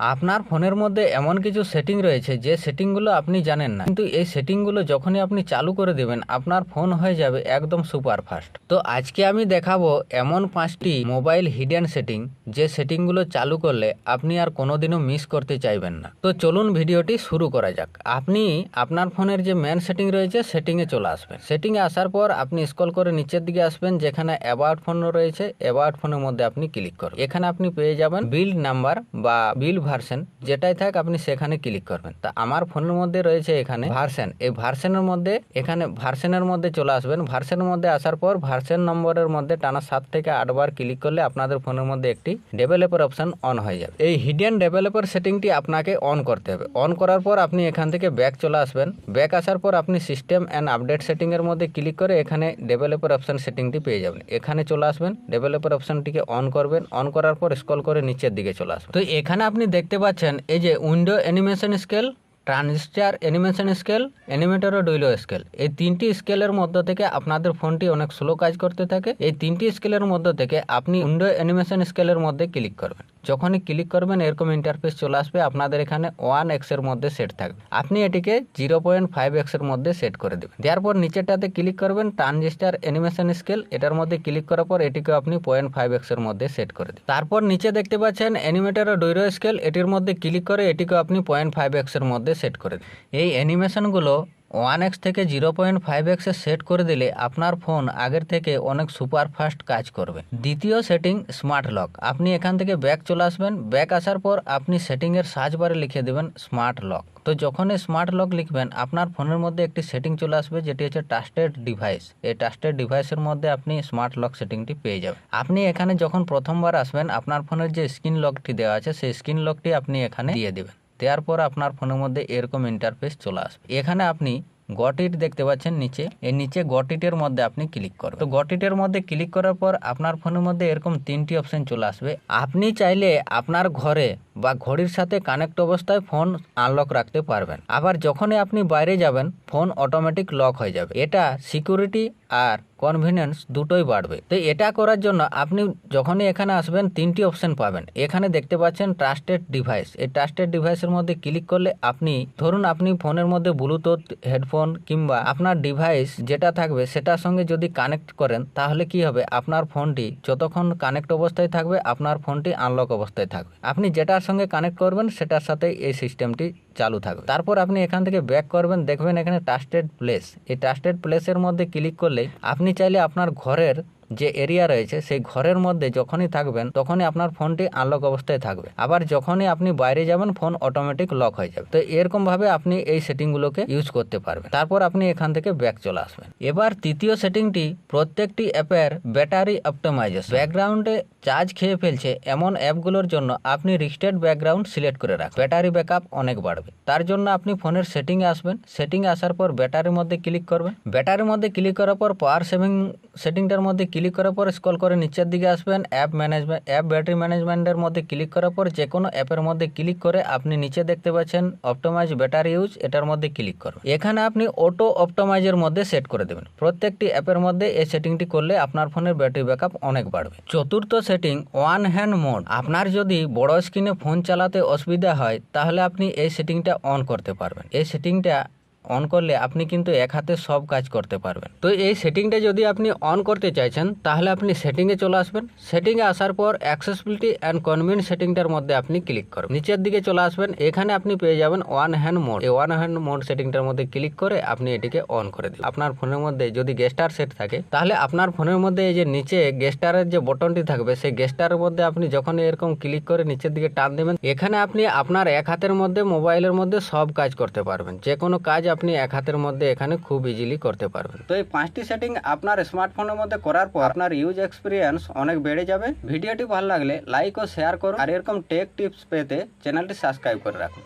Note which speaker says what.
Speaker 1: আপনার ফোনের মধ্যে এমন কিছু সেটিং রয়েছে যে সেটিংগুলো আপনি জানেন না। কিন্তু এই সেটিংগুলো যখনই আপনি চালু করে দেবেন, আপনার ফোন হয়ে যাবে একদম সুপার ফাস্ট তো আজকে আমি দেখাবো এমন পাঁচটি মোবাইল হিডেন সেটিং যে সেটিংগুলো চালু করলে আপনি আর কোনোদিনও মিস করতে চাইবেন না। তো চলুন ভিডিওটি শুরু করা যাক। আপনি আপনার ফোনের যে মেন সেটিং রয়েছে সেটিংয়ে চলে আসবেন। সেটিংয়ে আসার পর আপনি স্কল করে নিচের দিকে আসবেন, যেখানে অ্যাবাউট ফোন রয়েছে অ্যাবাউট ফোনের মধ্যে আপনি ক্লিক করবেন। এখানে আপনি পেয়ে যাবেন বিল্ড নাম্বার বা বিল ভার্সন যেটাই থাক আপনি সেখানে ক্লিক করবেন। তা আমার ফোনের মধ্যে রয়েছে এখানে ভার্সন এই ভার্সনের মধ্যে, এখানে ভার্সনের মধ্যে চলে আসবেন। ভার্সনের মধ্যে আসার পর ভার্সন নম্বরের মধ্যে টানা সাত থেকে আটবার ক্লিক করলে আপনাদের ফোনের মধ্যে একটি ডেভেলপার অপশন অন হয়ে যাবে। এই হিডেন ডেভেলপার সেটিংটি আপনাকে অন করতে হবে। অন করার পর আপনি এখান থেকে ব্যাক চলে আসবেন। ব্যাক আসার পর আপনি সিস্টেম অ্যান্ড আপডেট সেটিংয়ের মধ্যে ক্লিক করে এখানে ডেভেলপার অপশন সেটিংটি পেয়ে যাবেন। এখানে চলে আসবেন। ডেভেলপার অপশনটিকে অন করবেন। অন করার পর স্ক্রল করে নিচের দিকে চলে আসবেন। তো এখানে আপনি দেখতে পাচ্ছেন, এই যে window animation scale, transition animation scale, animator ও ডুইলো স্কেল। এই তিনটি স্কেলের মধ্য থেকে আপনাদের ফোনটি অনেক স্লো কাজ করতে থাকে। এই তিনটি স্কেলের মধ্য থেকে আপনি উইন্ডো অ্যানিমেশন স্কেলের মধ্যে ক্লিক করবেন। যখনই ক্লিক করবেন, এরকম ইন্টারফেস চলে আসবে। আপনাদের এখানে ওয়ান এক্সের মধ্যে সেট থাকবে। আপনি এটিকে জিরো পয়েন্ট ফাইভ এক্সের মধ্যে সেট করে দেবেন। দেওয়ার পর নিচেরটাতে ক্লিক করবেন ট্রানজিস্টার অ্যানিমেশন স্কেল এটার মধ্যে ক্লিক করার পর এটিকে আপনি পয়েন্ট ফাইভ এক্সের মধ্যে সেট করে দেবেন। তারপর নিচে দেখতে পাচ্ছেন অ্যানিমেটার ও ডৈরো স্কেল এটির মধ্যে ক্লিক করে এটিকে আপনি পয়েন্ট ফাইভ এক্সের মধ্যে সেট করে দেবেন। এই অ্যানিমেশনগুলো ওয়ান এক্স থেকে জিরো পয়েন্ট ফাইভ এক্সে সেট করে দিলে আপনার ফোন আগের থেকে অনেক সুপার ফাস্ট কাজ করবে। দ্বিতীয় সেটিং স্মার্ট লক। আপনি এখান থেকে ব্যাক চলে আসবেন। ব্যাক আসার পর আপনি সেটিংয়ের সার্চ বারে লিখে দেবেন স্মার্ট লক। তো যখনই স্মার্ট লক লিখবেন, আপনার ফোনের মধ্যে একটি সেটিং চলে আসবে, যেটি হচ্ছে ট্রাস্টেড ডিভাইস। এই ট্রাস্টেড ডিভাইসের মধ্যে আপনি স্মার্ট লক সেটিংটি পেয়ে যাবেন। আপনি এখানে যখন প্রথমবার আসবেন, আপনার ফোনের যে স্ক্রিন লকটি দেওয়া আছে, সেই স্ক্রিন লকটি আপনি এখানে দিয়ে দেবেন। দেওয়ার পর আপনার ফোনের মধ্যে এরকম ইন্টারফেস চলে আসবে। এখানে আপনি গটিট দেখতে পাচ্ছেন নিচে। এর নিচে গটিটের মধ্যে আপনি ক্লিক করবেন। তো গটিটের মধ্যে ক্লিক করার পর আপনার ফোনের মধ্যে এরকম তিনটি অপশন চলে আসবে। আপনি চাইলে আপনার ঘরে বা ঘড়ির সাথে কানেক্ট অবস্থায় ফোন আনলক রাখতে পারবেন। আবার যখনই আপনি বাইরে যাবেন ফোন অটোমেটিক লক হয়ে যাবে। এটা সিকিউরিটি আর কনভিনিয়েন্স দুটোই বাড়বে। তো এটা করার জন্য আপনি যখনই এখানে আসবেন, তিনটি অপশন পাবেন। এখানে দেখতে পাচ্ছেন ট্রাস্টেড ডিভাইস এই ট্রাস্টেড ডিভাইসের মধ্যে ক্লিক করলে আপনি, ধরুন আপনি ফোনের মধ্যে ব্লুটুথ হেডফোন কিংবা আপনার ডিভাইস যেটা থাকবে, সেটার সঙ্গে যদি কানেক্ট করেন, তাহলে কি হবে? আপনার ফোনটি যতক্ষণ কানেক্ট অবস্থায় থাকবে, আপনার ফোনটি আনলক অবস্থায় থাকবে। আপনি যেটার সঙ্গে কানেক্ট করবেন সেটার সাথে এই সিস্টেমটি চালু থাকবে। তারপর আপনি এখান থেকে ব্যাক করবেন, দেখবেন এখানে ট্রাস্টেড প্লেস এই ট্রাস্টেড প্লেসের মধ্যে ক্লিক করলে আপনি চাইলে আপনার ঘরের যে এরিয়া রয়েছে, সেই ঘরের মধ্যে যখনই থাকবেন, তখনই আপনার ফোনটি আনলক অবস্থায় থাকবে। আবার যখনই আপনি বাইরে যাবেন ফোন অটোমেটিক লক হয়ে যাবে। তো এরকম ভাবে আপনি এই সেটিংগুলোকে ইউজ করতে পারবেন। তারপর আপনি এখান থেকে ব্যাক চলে আসবেন। এবার তৃতীয় সেটিংটি প্রত্যেকটি অ্যাপের ব্যাটারি অপটোমাইজেশন ব্যাকগ্রাউন্ডে চার্জ খেয়ে ফেলছে এমন অ্যাপগুলোর জন্য আপনি রিস্টেড ব্যাকগ্রাউন্ড সিলেক্ট করে রাখবেন। ব্যাটারি ব্যাকআপ অনেক বাড়বে। তার জন্য আপনি ফোনের সেটিংয়ে আসবেন। সেটিংয়ে আসার পর ব্যাটারির মধ্যে ক্লিক করবেন। ব্যাটারির মধ্যে ক্লিক করার পর পাওয়ার সেভিং সেটিংটার মধ্যে ক্লিক করার পর স্ক্রল করে নিচের দিকে আসবেন অ্যাপ ম্যানেজমেন্ট অ্যাপ ব্যাটারি ম্যানেজমেন্টের মধ্যে ক্লিক করার পর যে কোনো অ্যাপের মধ্যে ক্লিক করে আপনি নিচে দেখতে পাচ্ছেন অপটোমাইজ ব্যাটারি ইউজ এটার মধ্যে ক্লিক করুন এখানে আপনি অটো অপটোমাইজের মধ্যে সেট করে দেবেন। প্রত্যেকটি অ্যাপের মধ্যে এই সেটিংটি করলে আপনার ফোনের ব্যাটারি ব্যাকআপ অনেক বাড়বে। চতুর্থ সেটিং ওয়ান হ্যান্ড মোড আপনার যদি বড় স্ক্রিনে ফোন চালাতে অসুবিধা হয়, তাহলে আপনি এই সেটিংটা অন করতে পারবেন। এই সেটিংটা অন করলে আপনি কিন্তু এক হাতে সব কাজ করতে পারবেন। তো এই সেটিংটা যদি আপনি অন করতে চাইছেন, তাহলে আপনি সেটিংয়ে চলে আসবেন। সেটিংয়ে আসার পর অ্যাক্সেসিবিলিটি অ্যান্ড কনভিন সেটিংটার মধ্যে আপনি ক্লিক করবেন। নিচের দিকে চলে আসবেন, এখানে আপনি পেয়ে যাবেন ওয়ান হ্যান্ড মোড এই ওয়ান হ্যান্ড মোড সেটিংটার মধ্যে ক্লিক করে আপনি এটিকে অন করে দিন আপনার ফোনের মধ্যে যদি গেস্টার সেট থাকে, তাহলে আপনার ফোনের মধ্যে এই যে নিচে গেস্টারের যে বটনটি থাকবে, সেই গেস্টারের মধ্যে আপনি যখন এরকম ক্লিক করে নিচের দিকে টান দেবেন, এখানে আপনি আপনার এক হাতের মধ্যে মোবাইলের মধ্যে সব কাজ করতে পারবেন। যে কোনো কাজ আপনি এক হাতের মধ্যে এখানে খুব ইজিলি করতে পারবেন। তো এই পাঁচটি সেটিং আপনার স্মার্টফোনের মধ্যে করার পর আপনার ইউজ এক্সপিরিয়েন্স অনেক বেড়ে যাবে। ভিডিওটি ভালো লাগলে লাইক ও শেয়ার করুন। আর এরকম টেক টিপস পেতে চ্যানেলটি সাবস্ক্রাইব করে রাখুন।